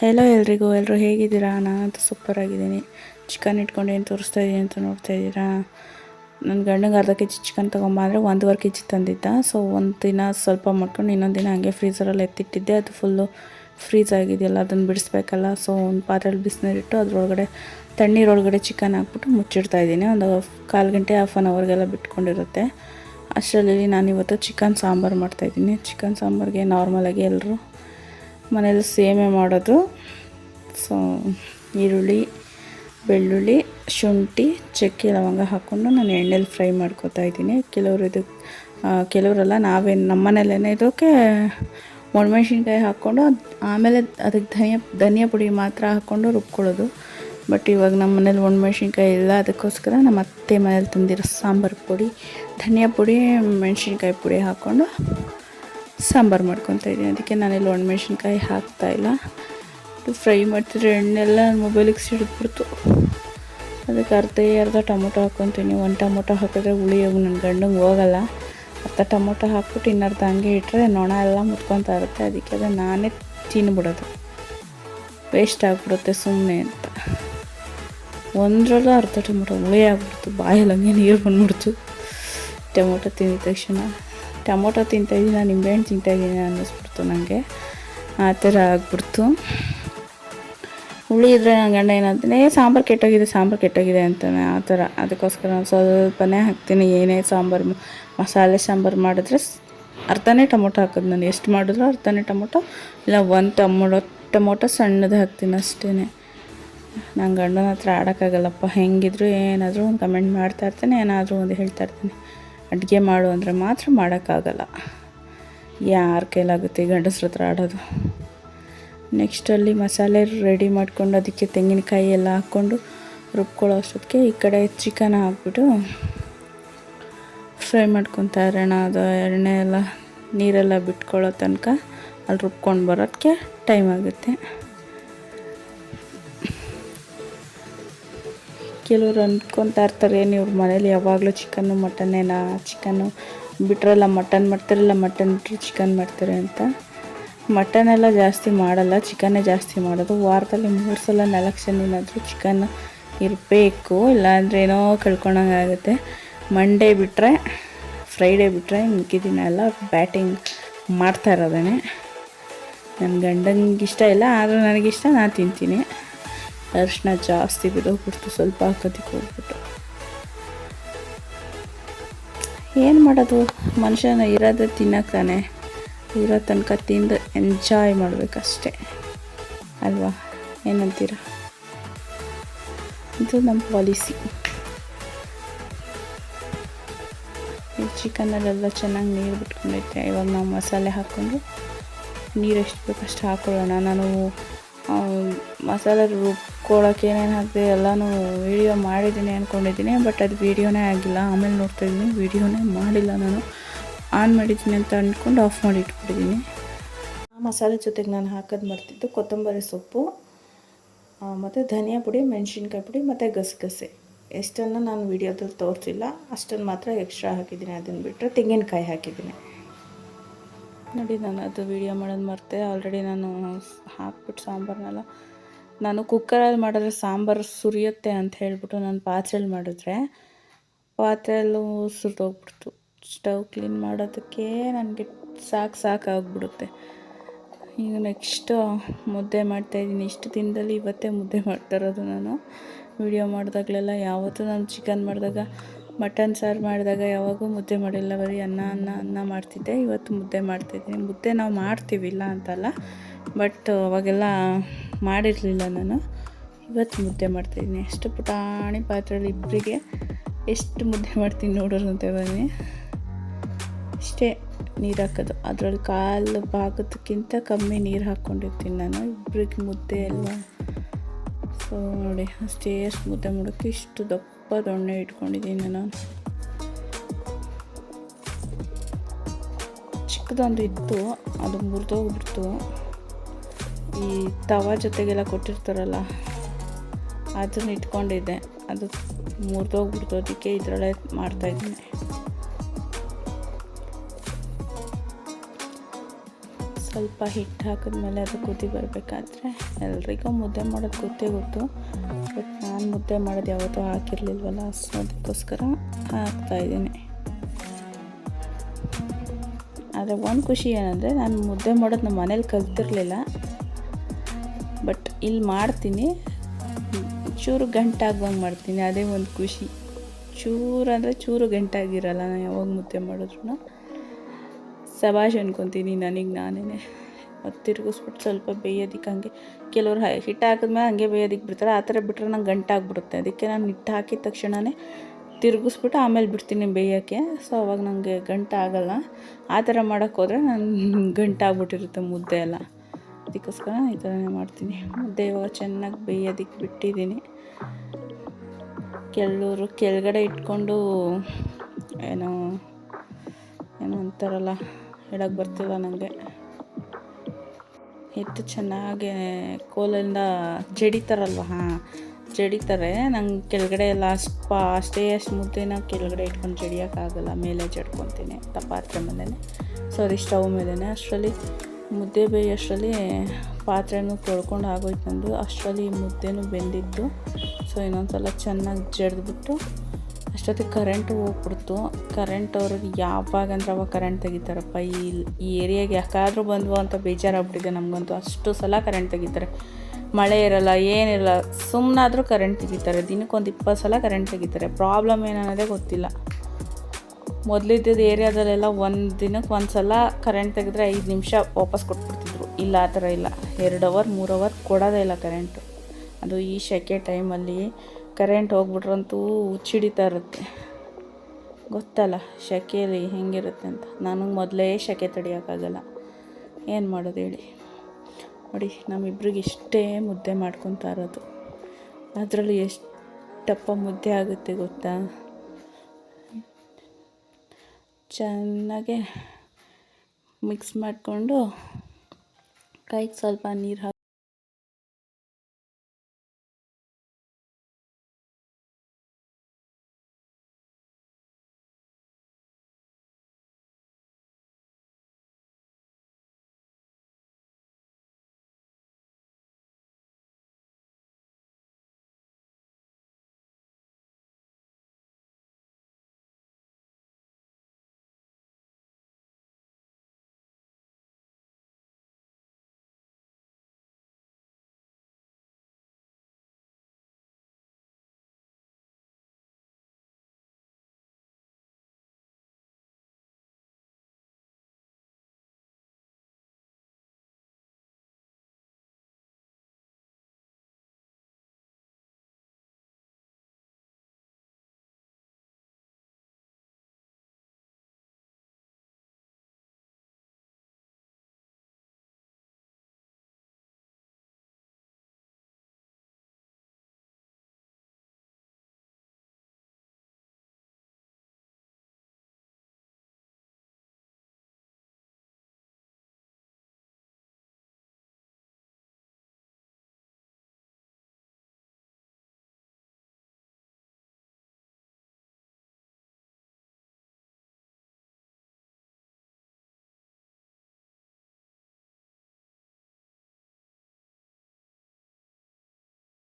Hello ಎಲ್ರಿಗೂ ಎಲ್ಲರೂ ಹೇಗಿದ್ದೀರಾ? ನಾನಂತೂ ಸೂಪರ್ ಆಗಿದ್ದೀನಿ. ಚಿಕನ್ ಇಟ್ಕೊಂಡು ಏನು ತೋರಿಸ್ತಾ ಇದ್ದೀನಿ ಅಂತ ನೋಡ್ತಾ ಇದ್ದೀರಾ? ನನ್ನ ಗಂಡಂಗೆ ಅರ್ಧ ಕೆ ಜಿ ಚಿಕನ್ ತೊಗೊಂಬ ಅಂದರೆ ಒಂದೂವರೆ ಕೆ ಜಿ ತಂದಿದ್ದ. ಸೊ ಒಂದು ದಿನ ಸ್ವಲ್ಪ ಮಾಡ್ಕೊಂಡು ಇನ್ನೊಂದು ದಿನ ಹಂಗೆ ಫ್ರೀಸರಲ್ಲಿ ಎತ್ತಿಟ್ಟಿದ್ದೆ. ಅದು ಫುಲ್ಲು ಫ್ರೀಸ್ ಆಗಿದೆಯಲ್ಲ ಅದನ್ನು ಬಿಡಿಸ್ಬೇಕಲ್ಲ. ಸೊ ಒಂದು ಪಾತ್ರೆಯಲ್ಲಿ ಬಿಸಿನೀರಿಟ್ಟು ಅದರೊಳಗಡೆ ತಣ್ಣೀರೊಳಗಡೆ ಚಿಕನ್ ಹಾಕ್ಬಿಟ್ಟು ಮುಚ್ಚಿಡ್ತಾ ಇದ್ದೀನಿ. ಒಂದು ಕಾಲು ಗಂಟೆ ಹಾಫ್ ಆನ್ ಅವರ್ಗೆಲ್ಲ ಬಿಟ್ಕೊಂಡಿರುತ್ತೆ. ಅಷ್ಟರಲ್ಲಿ ನಾನಿವತ್ತು ಚಿಕನ್ ಸಾಂಬಾರು ಮಾಡ್ತಾಯಿದ್ದೀನಿ ಚಿಕನ್ ಸಾಂಬಾರಿಗೆ ನಾರ್ಮಲಾಗಿ ಎಲ್ಲರೂ ಮನೇಲಿ ಸೇಮೆ ಮಾಡೋದು. ಸೊ ಈರುಳ್ಳಿ, ಬೆಳ್ಳುಳ್ಳಿ, ಶುಂಠಿ, ಚಕ್ಕೆ, ಲವಂಗ ಹಾಕ್ಕೊಂಡು ನಾನು ಎಣ್ಣೆಲಿ ಫ್ರೈ ಮಾಡ್ಕೋತಾ ಇದ್ದೀನಿ. ಕೆಲವರು ಇದು ಕೆಲವರೆಲ್ಲ ನಾವೇ ನಮ್ಮ ಇದಕ್ಕೆ ಒಣಮೆಣ್ಸಿನ್ಕಾಯಿ ಹಾಕ್ಕೊಂಡು ಆಮೇಲೆ ಅದಕ್ಕೆ ಧನಿಯ ಧನಿಯ ಪುಡಿ ಮಾತ್ರ ಹಾಕ್ಕೊಂಡು ರುಬ್ಕೊಳ್ಳೋದು. ಬಟ್ ಇವಾಗ ನಮ್ಮ ಮನೇಲಿ ಒಣಮೆಣ್ಸಿನ್ಕಾಯಿ ಇಲ್ಲ, ಅದಕ್ಕೋಸ್ಕರ ನಮ್ಮ ಅತ್ತೆ ಮನೇಲಿ ತಂದಿರೋ ಸಾಂಬಾರು ಪುಡಿ, ಧನಿಯಾ ಪುಡಿ, ಮೆಣಸಿನ್ಕಾಯಿ ಪುಡಿ ಹಾಕ್ಕೊಂಡು ಸಾಂಬಾರು ಮಾಡ್ಕೊತಾ ಇದ್ದೀನಿ. ಅದಕ್ಕೆ ನಾನೆಲ್ಲ ಒಣಮೆಣ್ಸಿನ್ಕಾಯಿ ಹಾಕ್ತಾಯಿಲ್ಲ ಇಲ್ಲ. ಫ್ರೈ ಮಾಡ್ತಿದ್ರೆ ಎಣ್ಣೆಲ್ಲ ಮೊಬೈಲಿಗೆ ಸಿಡಿದ್ಬಿಡ್ತು ಅದಕ್ಕೆ ಅರ್ಧ ಅರ್ಧ ಟೊಮೊಟೊ ಹಾಕ್ಕೊತೀನಿ ಒಂದು ಟೊಮೊಟೊ ಹಾಕಿದ್ರೆ ಹುಳಿ ನನ್ನ ಗಂಡಂಗೆ ಹೋಗಲ್ಲ. ಅರ್ಧ ಟೊಮೊಟೊ ಹಾಕ್ಬಿಟ್ಟು ಇನ್ನರ್ಧ ಹಂಗೆ ಇಟ್ಟರೆ ನೊಣ ಎಲ್ಲ ಮುತ್ಕೊತಾ ಇರುತ್ತೆ. ಅದಕ್ಕೆ ಅದು ನಾನೇ ತಿನ್ಬಿಡೋದು. ವೇಸ್ಟ್ ಆಗಿಬಿಡುತ್ತೆ ಸುಮ್ಮನೆ ಅಂತ. ಒಂದರಲ್ಲೂ ಅರ್ಧ ಟೊಮೊಟೊ ಹುಳಿ ಆಗ್ಬಿಡ್ತು. ಬಾಯಲ್ಲಿ ಹಂಗೆ ನೀರು ಬಂದ್ಬಿಡ್ತು. ಟೊಮೊಟೊ ತಿಂದ ತಕ್ಷಣ. ಟೊಮೊಟೊ ತಿಂತಾಯಿದ್ದೀನಿ ನಿಂಬೆಹಣ್ಣು ತಿಂತಾಯಿದ್ದೀನಿ ಅನ್ನಿಸ್ಬಿಡ್ತು ನನಗೆ. ಆ ಥರ ಆಗ್ಬಿಡ್ತು. ಹುಳಿ ಇದ್ದರೆ ನನ್ನ ಗಂಡ ಏನಂತಾನೆ ಸಾಂಬಾರು ಕೆಟ್ಟೋಗಿದೆ ಸಾಂಬಾರು ಕೆಟ್ಟೋಗಿದೆ ಅಂತಾನೆ ಆ ಥರ. ಅದಕ್ಕೋಸ್ಕರ ನಾನು ಸ್ವಲ್ಪನೇ ಹಾಕ್ತೀನಿ, ಏನೇ ಸಾಂಬಾರು ಮಸಾಲೆ ಸಾಂಬಾರು ಮಾಡಿದ್ರೆ ಅರ್ಧನೇ ಟೊಮೊಟೊ ಹಾಕೋದು ನಾನು. ಎಷ್ಟು ಮಾಡಿದ್ರು ಅರ್ಧನೇ ಟೊಮೊಟೊ, ಇಲ್ಲ, ಒಂದು ಟೊಮೊಟೊ ಟೊಮೊಟೊ ಸಣ್ಣದು ಹಾಕ್ತೀನಿ ಅಷ್ಟೇ ನನ್ನ ಗಂಡನ ಹತ್ರ ಆಡೋಕ್ಕಾಗಲ್ಲಪ್ಪ. ಹೆಂಗಿದ್ರು ಏನಾದರೂ ಒಂದು ಕಮೆಂಟ್ ಮಾಡ್ತಾ ಇರ್ತಾನೆ, ಏನಾದರೂ ಒಂದು ಹೇಳ್ತಾ ಅಡುಗೆ ಮಾಡು ಅಂದರೆ ಮಾತ್ರ ಮಾಡೋಕ್ಕಾಗಲ್ಲ. ಯಾರ ಕೈಲಾಗುತ್ತೆ ಗಂಡಸ್ರ ಹತ್ರ ಆಡೋದು. ನೆಕ್ಸ್ಟಲ್ಲಿ ಮಸಾಲೆ ರೆಡಿ ಮಾಡ್ಕೊಂಡು ಅದಕ್ಕೆ ತೆಂಗಿನಕಾಯಿ ಎಲ್ಲ ಹಾಕ್ಕೊಂಡು ರುಬ್ಕೊಳ್ಳೋ ಅಷ್ಟೊತ್ತಿಗೆ ಈ ಕಡೆ ಚಿಕನ್ ಹಾಕ್ಬಿಟ್ಟು ಫ್ರೈ ಮಾಡ್ಕೊತಾ ಇರೋಣ. ಅದು ಎಣ್ಣೆ ಎಲ್ಲ ನೀರೆಲ್ಲ ಬಿಟ್ಕೊಳ್ಳೋ ತನಕ ಅಲ್ಲಿ ರುಬ್ಕೊಂಡು ಬರೋದಕ್ಕೆ ಟೈಮ್ ಆಗುತ್ತೆ. ಕೆಲವರು ಅಂದ್ಕೊತಾ ಇರ್ತಾರೆ, ಏನು ಇವ್ರ ಮನೇಲಿ ಯಾವಾಗಲೂ ಚಿಕನ್ನು ಮಟನ್ನೇನಾ ಚಿಕನ್ನು ಬಿಟ್ರಲ್ಲ, ಮಟನ್ ಮಾಡ್ತಾರಲ್ಲ, ಮಟನ್ ಬಿಟ್ಟರೆ ಚಿಕನ್ ಮಾಡ್ತಾರೆ ಅಂತ. ಮಟನ್ ಎಲ್ಲ ಜಾಸ್ತಿ ಮಾಡಲ್ಲ, ಚಿಕನ್ನೇ ಜಾಸ್ತಿ ಮಾಡೋದು. ವಾರದಲ್ಲಿ ಮೂರು ಸಲ ನಾಲ್ಕು ಜನ ಏನಾದರೂ ಚಿಕನ್ ಇರಬೇಕು, ಇಲ್ಲಾಂದ್ರೆ ಏನೋ ಕಳ್ಕೊಂಡಂಗೆ ಆಗುತ್ತೆ. ಮಂಡೇ ಬಿಟ್ಟರೆ ಫ್ರೈಡೇ ಬಿಟ್ಟರೆ ಮಿಕ್ಕಿದ ದಿನ ಎಲ್ಲ ಬ್ಯಾಟಿಂಗ್ ಮಾಡ್ತಾ ಇರೋದೇ ನನ್ನ ಗಂಡನಿಗೆ ಇಷ್ಟ ಇಲ್ಲ, ಆದರೂ ನನಗಿಷ್ಟ, ನಾನು ತಿಂತೀನಿ. ಅರಿಶಿನ ಜಾಸ್ತಿ ಬಿದ್ದೋಗ್ಬಿಡ್ತು ಸ್ವಲ್ಪ ಹಾಕೋದಕ್ಕೆ ಹೋಗ್ಬಿಟ್ಟು ಏನು ಮಾಡೋದು? ಮನುಷ್ಯನ ಇರೋದು ತಿನ್ನಕ್ಕೆ ತಾನೆ. ಇರೋ ತನಕ ತಿಂದು ಎಂಜಾಯ್ ಮಾಡಬೇಕಷ್ಟೆ. ಅಲ್ವಾ? ಏನಂತೀರ? ಇದು ನಮ್ಮ ಪಾಲಿಸಿ. ಈ ಚಿಕನಲ್ಲೆಲ್ಲ ಚೆನ್ನಾಗಿ ನೀರು ಬಿಟ್ಕೊಂಡೈತೆ ಇವಾಗ ನಾವು ಮಸಾಲೆ ಹಾಕ್ಕೊಂಡು ನೀರು ಎಷ್ಟು ಬೇಕಷ್ಟು ಹಾಕೊಳ್ಳೋಣ. ನಾನು ಮಸಾಲೆ ರುಬ್ಕೊಳ್ಳೋಕೆ ಏನೇನು ಹಾಕಿದೆ ಎಲ್ಲನೂ ವೀಡಿಯೋ ಮಾಡಿದ್ದೀನಿ ಅಂದ್ಕೊಂಡಿದ್ದೀನಿ ಬಟ್ ಅದು ವೀಡಿಯೋನೇ ಆಗಿಲ್ಲ. ಆಮೇಲೆ ನೋಡ್ತಾ ವೀಡಿಯೋನೇ ಮಾಡಿಲ್ಲ ನಾನು. ಆನ್ ಮಾಡಿದ್ದೀನಿ ಅಂತ ಅಂದ್ಕೊಂಡು ಆಫ್ ಮಾಡಿ ಇಟ್ಬಿಟ್ಟಿದ್ದೀನಿ. ಆ ಮಸಾಲೆ ಜೊತೆಗೆ ನಾನು ಹಾಕೋದು ಮರ್ತಿದ್ದು ಕೊತ್ತಂಬರಿ ಸೊಪ್ಪು ಮತ್ತು ಧನಿಯಾ ಪುಡಿ, ಮೆಣಸಿನ್ಕಾಯಿ ಪುಡಿ, ಮತ್ತು ಗಸಗಸೆ. ಎಷ್ಟನ್ನು ನಾನು ವೀಡಿಯೋದಲ್ಲಿ ತೋರಿಸಿಲ್ಲ ಅಷ್ಟನ್ನು ಮಾತ್ರ ಎಕ್ಸ್ಟ್ರಾ ಹಾಕಿದ್ದೀನಿ. ಅದನ್ನು ಬಿಟ್ಟರೆ ತೆಂಗಿನಕಾಯಿ ಹಾಕಿದ್ದೀನಿ. ನೋಡಿ, ನಾನು ಅದು ವೀಡಿಯೋ ಮಾಡೋದು ಮರ್ತೆ. ಆಲ್ರೆಡಿ ನಾನು ಹಾಕ್ಬಿಟ್ಟು ಸಾಂಬಾರನ್ನೆಲ್ಲ ನಾನು ಕುಕ್ಕರಲ್ಲಿ ಮಾಡಿದ್ರೆ ಸಾಂಬಾರು ಸುರಿಯುತ್ತೆ ಅಂತ ಹೇಳಿಬಿಟ್ಟು ನಾನು ಪಾತ್ರೆಯಲ್ಲಿ ಮಾಡಿದ್ರೆ ಪಾತ್ರೆಯಲ್ಲೂ ಸುರಿದೋಗ್ಬಿಡ್ತು. ಸ್ಟವ್ ಕ್ಲೀನ್ ಮಾಡೋದಕ್ಕೆ ನನಗೆ ಸಾಕು ಸಾಕಾಗ್ಬಿಡುತ್ತೆ ಈಗ ನೆಕ್ಸ್ಟು ಮುದ್ದೆ ಮಾಡ್ತಾಯಿದ್ದೀನಿ ಇಷ್ಟು ದಿನದಲ್ಲಿ ಇವತ್ತೇ ಮುದ್ದೆ ಮಾಡ್ತಾ ಇರೋದು ನಾನು. ವಿಡಿಯೋ ಮಾಡಿದಾಗಲೆಲ್ಲ ಯಾವತ್ತೂ ನಾನು ಚಿಕನ್ ಮಾಡಿದಾಗ, ಮಟನ್ ಸಾರು ಮಾಡಿದಾಗ ಯಾವಾಗೂ ಮುದ್ದೆ ಮಾಡಿಲ್ಲ. ಬರೀ ಅನ್ನ ಅನ್ನ ಅನ್ನ ಮಾಡ್ತಿದ್ದೆ. ಇವತ್ತು ಮುದ್ದೆ ಮಾಡ್ತಾಯಿದ್ದೀನಿ ಮುದ್ದೆ ನಾವು ಮಾಡ್ತೀವಿ ಇಲ್ಲ ಅಂತಲ್ಲ. ಬಟ್ ಅವಾಗೆಲ್ಲ ಮಾಡಿರಲಿಲ್ಲ ನಾನು. ಇವತ್ತು ಮುದ್ದೆ ಮಾಡ್ತಾಯಿದ್ದೀನಿ ಎಷ್ಟು ಪುಟಾಣಿ ಪಾತ್ರೆಯಲ್ಲಿ ಇಬ್ಬರಿಗೆ ಎಷ್ಟು ಮುದ್ದೆ ಮಾಡ್ತೀನಿ ನೋಡೋರಂತೆ ಬನ್ನಿ. ಇಷ್ಟೇ ನೀರು ಹಾಕೋದು. ಅದರಲ್ಲಿ ಕಾಲು ಭಾಗದಕ್ಕಿಂತ ಕಮ್ಮಿ ನೀರು ಹಾಕ್ಕೊಂಡಿರ್ತೀನಿ ನಾನು. ಇಬ್ಬರಿಗೆ ಮುದ್ದೆ ಅಲ್ವಾ? ಸೊ ನೋಡಿ, ಅಷ್ಟೇ ಎಷ್ಟು ಮುದ್ದೆ ಮಾಡೋಕ್ಕೆ ಇಷ್ಟು ದಪ್ಪ ದೊಣ್ಣೆ ಇಟ್ಕೊಂಡಿದ್ದೀನಿ ನಾನು. ಚಿಕ್ಕದೊಂದು ಇತ್ತು, ಅದು ಮುರಿದೋಗ್ಬಿಡ್ತು. ಈ ತವಾ ಜೊತೆಗೆಲ್ಲ ಕೊಟ್ಟಿರ್ತಾರಲ್ಲ, ಅದನ್ನ ಇಟ್ಕೊಂಡಿದ್ದೆ. ಅದು ಮುರಿದೋಗ್ಬಿಡ್ತು, ಅದಕ್ಕೆ ಇದರಲ್ಲೇ ಮಾಡ್ತಾಯಿದ್ದೀನಿ ಸ್ವಲ್ಪ ಹಿಟ್ಟು ಹಾಕಿದ್ಮೇಲೆ ಅದು ಕುದಿ ಬರಬೇಕಾದ್ರೆ ಎಲ್ರಿಗೂ ಮುದ್ದೆ ಮಾಡೋದು ಗೊತ್ತೇ ಗೊತ್ತು, ಬಟ್ ನಾನು ಮುದ್ದೆ ಮಾಡೋದು ಯಾವತ್ತೂ ಹಾಕಿರಲಿಲ್ವಲ್ಲ, ಸೊ ಅದಕ್ಕೋಸ್ಕರ ಹಾಕ್ತಾಯಿದ್ದೀನಿ ಆದರೆ ಒಂದು ಖುಷಿ ಏನಂದರೆ, ನಾನು ಮುದ್ದೆ ಮಾಡೋದು ನಮ್ಮ ಮನೇಲಿ ಕಲ್ತಿರಲಿಲ್ಲ ಬಟ್ ಇಲ್ಲಿ ಮಾಡ್ತೀನಿ. ಚೂರು ಗಂಟಾಗುವಂಗೆ ಮಾಡ್ತೀನಿ, ಅದೇ ಒಂದು ಖುಷಿ. ಚೂರು ಅಂದರೆ ಚೂರು ಗಂಟಾಗಿರಲ್ಲ ನಾನು ಯಾವಾಗ ಮುದ್ದೆ ಮಾಡಿದ್ರು ಸಬಾಷ್ ಅನ್ಕೊತೀನಿ ನನಗೆ ನಾನೇ ಮತ್ತು ತಿರುಗಿಸ್ಬಿಟ್ಟು ಸ್ವಲ್ಪ ಬೇಯೋದಿಕ್ಕೆ ಹಂಗೆ. ಕೆಲವರು ಹಿಟ್ಟು ಹಾಕಿದ್ಮೇಲೆ ಹಂಗೆ ಬೇಯೋದಕ್ಕೆ ಬಿಡ್ತಾರೆ. ಆ ಥರ ಬಿಟ್ಟರೆ ನಂಗೆ ಗಂಟಾಗ್ಬಿಡುತ್ತೆ. ಅದಕ್ಕೆ ನಾನು ಹಿಟ್ಟು ಹಾಕಿದ ತಕ್ಷಣವೇ ತಿರುಗಿಸ್ಬಿಟ್ಟು ಆಮೇಲೆ ಬಿಡ್ತೀನಿ ಬೇಯೋಕ್ಕೆ. ಸೊ, ಅವಾಗ ನನಗೆ ಗಂಟಾಗಲ್ಲ. ಆ ಥರ ಮಾಡೋಕ್ಕೋದ್ರೆ ನಾನು ಗಂಟಾಗ್ಬಿಟ್ಟಿರುತ್ತೆ ಮುದ್ದೆ ಎಲ್ಲ. ಅದಕ್ಕೋಸ್ಕರ ಈ ಥರನೇ ಮಾಡ್ತೀನಿ. ಮುದ್ದೆ ಇವಾಗ ಚೆನ್ನಾಗಿ ಬೇಯೋದಕ್ಕೆ ಬಿಟ್ಟಿದ್ದೀನಿ. ಕೆಲವರು ಕೆಳಗಡೆ ಇಟ್ಕೊಂಡು ಏನೋ ಏನೋ ಅಂತಾರಲ್ಲ ಹೇಳಕ್ಕೆ ಬರ್ತಿಲ್ಲ ನನಗೆ ಹಿಟ್ಟು ಚೆನ್ನಾಗಿ ಕೋಲಿಂದ ಜಡಿತಾರಲ್ವ? ಹಾಂ, ಜಡಿತಾರೆ. ನಂಗೆ ಕೆಳಗಡೆ ಎಲ್ಲ ಅಷ್ಟು ಪಾ, ಅಷ್ಟೇ ಅಷ್ಟು ಮುದ್ದೆನ ಕೆಳಗಡೆ ಇಟ್ಕೊಂಡು ಜಡಿಯೋಕ್ಕಾಗಲ್ಲ ಮೇಲೆ ಜಡ್ಕೊತೀನಿ. ತಪ್ಪಾತ್ರ ಪಾತ್ರೆ ಮೇಲೆ ಸಾರಿ ಸ್ಟವ್ ಮೇಲೆ ಅಷ್ಟರಲ್ಲಿ ಮುದ್ದೆ ಬೇಯೋಷ್ಟರಲ್ಲಿ ಪಾತ್ರೆನೂ ತೊಳ್ಕೊಂಡು ಆಗೋಯ್ತು ನಂದು. ಅಷ್ಟರಲ್ಲಿ ಮುದ್ದೆನೂ ಬೆಂದಿತ್ತು. ಸೊ ಇನ್ನೊಂದು ಸಲ ಚೆನ್ನಾಗಿ ಜಡಿದ್ಬಿಟ್ಟು ಅಷ್ಟೊತ್ತಿಗೆ ಕರೆಂಟು ಹೋಗ್ಬಿಡ್ತು. ಕರೆಂಟ್ ಅವ್ರಿಗೆ ಯಾವಾಗ ಅಂದ್ರೆ ಅವಾಗ ಕರೆಂಟ್ ತೆಗಿತಾರಪ್ಪ. ಈ ಈ ಏರಿಯಾಗೆ ಯಾಕಾದರೂ ಬಂದ್ವು ಅಂತ ಬೇಜಾರಾಗ್ಬಿಟ್ಟಿದೆ ನಮಗಂತೂ. ಅಷ್ಟು ಸಲ ಕರೆಂಟ್ ತೆಗಿತಾರೆ. ಮಳೆ ಇರಲ್ಲ, ಏನಿರಲ್ಲ ಸುಮ್ಮನಾದರೂ ಕರೆಂಟ್ ತೆಗಿತಾರೆ. ದಿನಕ್ಕೊಂದು ಇಪ್ಪತ್ತು ಸಲ ಕರೆಂಟ್ ತೆಗಿತಾರೆ. ಪ್ರಾಬ್ಲಮ್ ಏನನ್ನೋದೇ ಗೊತ್ತಿಲ್ಲ. ಮೊದಲಿದ್ದ ಏರಿಯಾದಲ್ಲೆಲ್ಲ ಒಂದು ದಿನಕ್ಕೆ ಒಂದು ಸಲ ಕರೆಂಟ್ ತೆಗೆದ್ರೆ ಐದು ನಿಮಿಷ ವಾಪಸ್ ಕೊಟ್ಬಿಡ್ತಿದ್ರು. ಇಲ್ಲ ಆ ಥರ ಇಲ್ಲ. ಎರಡು ಅವರ್ ಮೂರು ಅವರ್ ಕೊಡೋದೇ ಇಲ್ಲ ಕರೆಂಟು ಅದು ಈ ಸೆಕೆ ಟೈಮಲ್ಲಿ ಕರೆಂಟ್ ಹೋಗ್ಬಿಟ್ರಂತೂ ಹುಚ್ಚಿಡಿತಾ ಇರುತ್ತೆ. ಗೊತ್ತಲ್ಲ ಸೆಕೆಯಲ್ಲಿ ಹೆಂಗಿರುತ್ತೆ ಅಂತ. ನನಗೆ ಮೊದಲೇ ಸೆಕೆ ತಡಿಯೋಕ್ಕಾಗಲ್ಲ. ಏನು ಮಾಡೋದು ಹೇಳಿ. ನೋಡಿ, ನಮ್ಮಿಬ್ರಿಗೆ ಇಷ್ಟೇ ಮುದ್ದೆ ಮಾಡ್ಕೊತಾ ಇರೋದು. ಅದರಲ್ಲಿ ಎಷ್ಟಪ್ಪ ಮುದ್ದೆ ಆಗುತ್ತೆ ಗೊತ್ತಾ? ಚೆನ್ನಾಗೆ ಮಿಕ್ಸ್ ಮಾಡಿಕೊಂಡು ಕೈಗೆ ಸ್ವಲ್ಪ ನೀರು ಹಾಕಿ